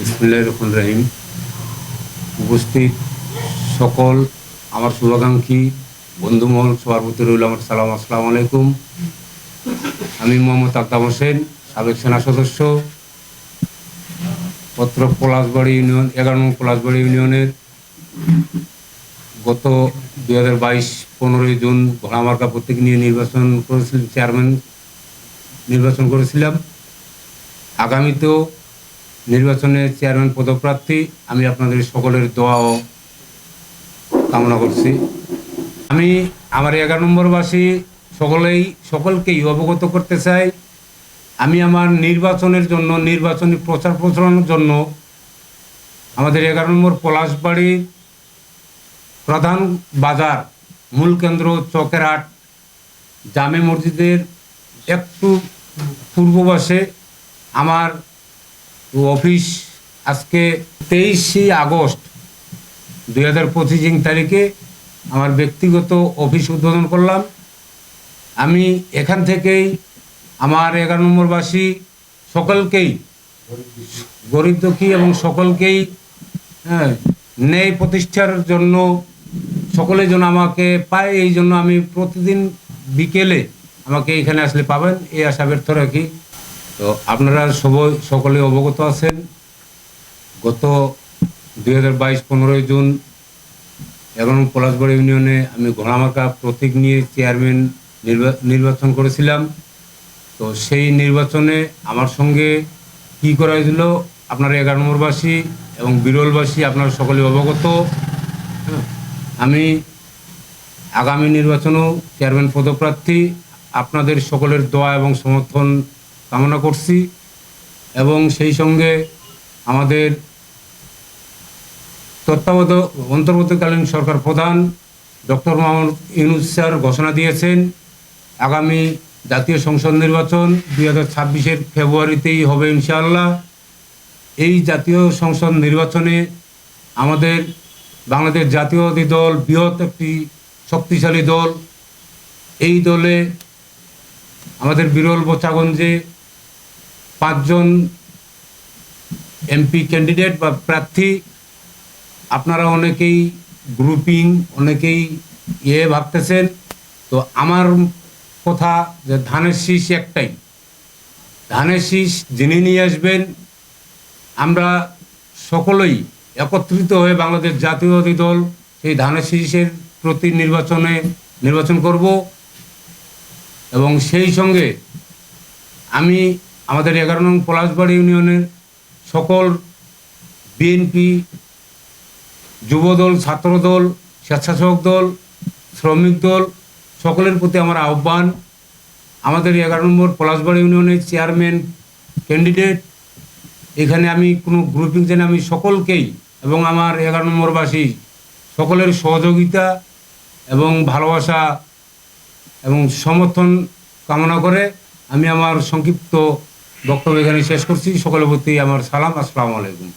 বিসমুল্লাহ রহিম। উপস্থিত সকল আমার শুভাকাঙ্ক্ষী বন্ধুমহল সবার রইল আমার সালাম, আসসালামু আলাইকুম। আমি মোহাম্মদ আক্তাব হোসেন, সাবেক সেনা সদস্য। পত্র পলাশবাড়ি ইউনিয়ন, এগারো নং পলাশবাড়ি ইউনিয়নের গত দুই হাজার বাইশ পনেরোই জুন ঘোড়ামার্কা প্রত্যেক নিয়ে নির্বাচন করেছিলেন চেয়ারম্যান নির্বাচন করেছিলাম। আগামীতেও নির্বাচনে চেয়ারম্যান, পদপ্রার্থী, আমি আপনাদের সকলের দোয়া ও কামনা করছি। আমি আমার এগারো নম্বরবাসী সকলেই, সকলকেই অবগত করতে চাই, আমি আমার নির্বাচনের জন্য, নির্বাচনী প্রচার প্রচারণার জন্য আমাদের এগারো নম্বর পলাশবাড়ির প্রধান বাজার, মূল কেন্দ্র চকেরহাট জামে মসজিদের একটু পূর্ববাসে আমার অফিস আজকে তেইশে আগস্ট দুই হাজার পঁচিশ তারিখে আমার ব্যক্তিগত অফিস উদ্বোধন করলাম। আমি এখান থেকেই আমার এগারো নম্বরবাসী সকলকেই, গরিব দুঃখী এবং সকলকেই হ্যাঁ ন্যায় প্রতিষ্ঠার জন্য সকলে যেন আমাকে পায়, এই জন্য আমি প্রতিদিন বিকেলে আমাকে এখানে আসলে পাবেন, এই আশা ব্যর্থ রাখি। তো আপনারা সবাই, সকলে অবগত আছেন। গত দুই হাজার বাইশ পনেরোই জুন এবং পলাশবাড়ি ইউনিয়নে আমি ঘোড়ামার্কা প্রতীক নিয়ে চেয়ারম্যান নির্বা- নির্বাচন করেছিলাম। তো সেই নির্বাচনে আমার সঙ্গে কি করা হয়েছিল, আপনার এগারো নম্বরবাসী এবং বিরলবাসী আপনারা সকলে অবগত। আমি আগামী নির্বাচনেও চেয়ারম্যান পদপ্রার্থী, আপনাদের সকলের দোয়া এবং সমর্থন কামনা করছি এবং সেই সঙ্গে আমাদের তত্ত্বাবধায়ক অন্তর্বর্তীকালীন সরকার প্রধান ডক্টর মোহাম্মদ ইউনুস স্যার ঘোষণা দিয়েছেন, আগামী জাতীয় সংসদ নির্বাচন দুই হাজার ছাব্বিশের ফেব্রুয়ারিতেই হবে ইনশাআল্লাহ। এই জাতীয় সংসদ নির্বাচনে আমাদের বাংলাদেশ জাতীয়বাদী দল, বৃহৎ একটি শক্তিশালী দল। এই দলে আমাদের বিরল বোচাগঞ্জে পাঁচজন এমপি ক্যান্ডিডেট বা প্রার্থী, আপনারা অনেকেই গ্রুপিং অনেকেই ইয়ে ভাবতেছেন। তো আমার কথা যে ধানের শীষ একটাই। ধানের শীষ যিনি নিয়ে আসবেন, আমরা সকলেই একত্রিত হয়ে বাংলাদেশ জাতীয়বাদী দল সেই ধানের শীষের প্রতি নির্বাচনে নির্বাচন করব। এবং সেই সঙ্গে আমি আমাদের এগারো নং পলাশবাড়ি ইউনিয়নের সকল বিএনপি যুবদল, ছাত্রদল, স্বেচ্ছাসেবক দল, শ্রমিক দল, সকলের প্রতি আমার আহ্বান। আমাদের এগারো নম্বর পলাশবাড়ি ইউনিয়নের চেয়ারম্যান ক্যান্ডিডেট এখানে আমি কোনো গ্রুপিং যেন আমি সকলকেই এবং আমার এগারো নম্বরবাসী সকলের সহযোগিতা এবং ভালোবাসা এবং সমর্থন কামনা করে আমি আমার সংক্ষিপ্ত বক্তব্য এখানে শেষ করছি। সকলের প্রতি আমার সালাম আসসালামু আলাইকুম।